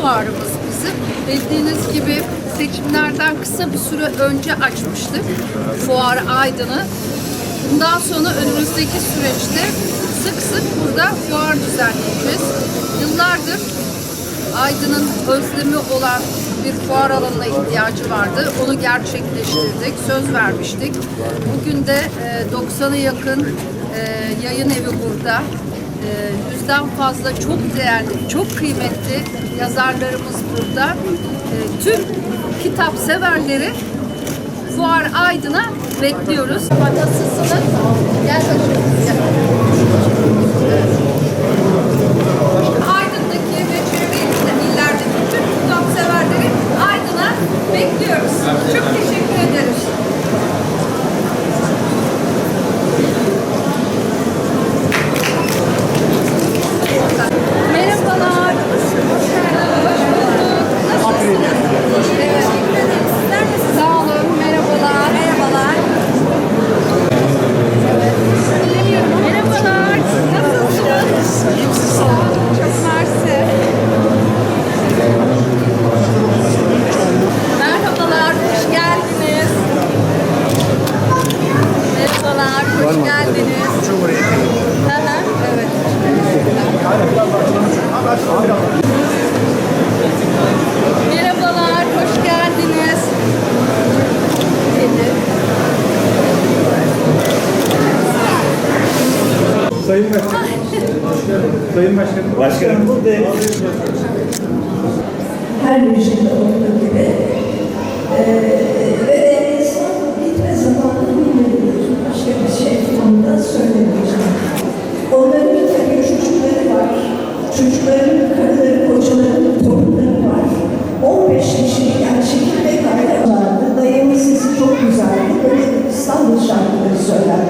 fuarımız bizim. Bildiğiniz gibi seçimlerden kısa bir süre önce açmıştık fuar Aydın'ı. Bundan sonra önümüzdeki süreçte sık sık burada fuar düzenleyeceğiz. Yıllardır Aydın'ın özlemi olan bir fuar alanına ihtiyacı vardı. Onu gerçekleştirdik, söz vermiştik. Bugün de e, 90'a yakın e, yayın evi burada. E, Yüzden fazla çok değerli, çok kıymetli yazarlarımız burada. E, Tüm kitap severleri Fuar Aydın'a bekliyoruz. Nasılsınız? Gel bakayım. Gel. Aydın'daki ve çevre illerdeki tüm kitap severleri Aydın'a bekliyoruz. Çok teşekkür ederiz. Merhabalar. Hoş geldiniz. Hoş bulduk. Nasılsınız? Evet. Sizler nasılsınız? Sağ olun. Merhabalar. Merhabalar. Bilemiyorum ama. Merhabalar. Nasılsınız? İyiyim siz sağ olun. Çok mersi. Merhabalar. Hoş geldiniz. Merhabalar. Hoş geldiniz. Hı, Evet. Merhabalar, hoş geldiniz. Sayın Başkanım. Sayın Başkanım. Başkanım buradayım. her yüzyılda olduğu gibi Çocukların karıları, kocaları, torunları var. 15 kişilik yani çekirdek aile vardı. Dayımın sesi çok güzeldi. Böyle İstanbul şarkıları söylerlerdi.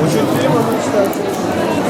Очень требовательно, кстати.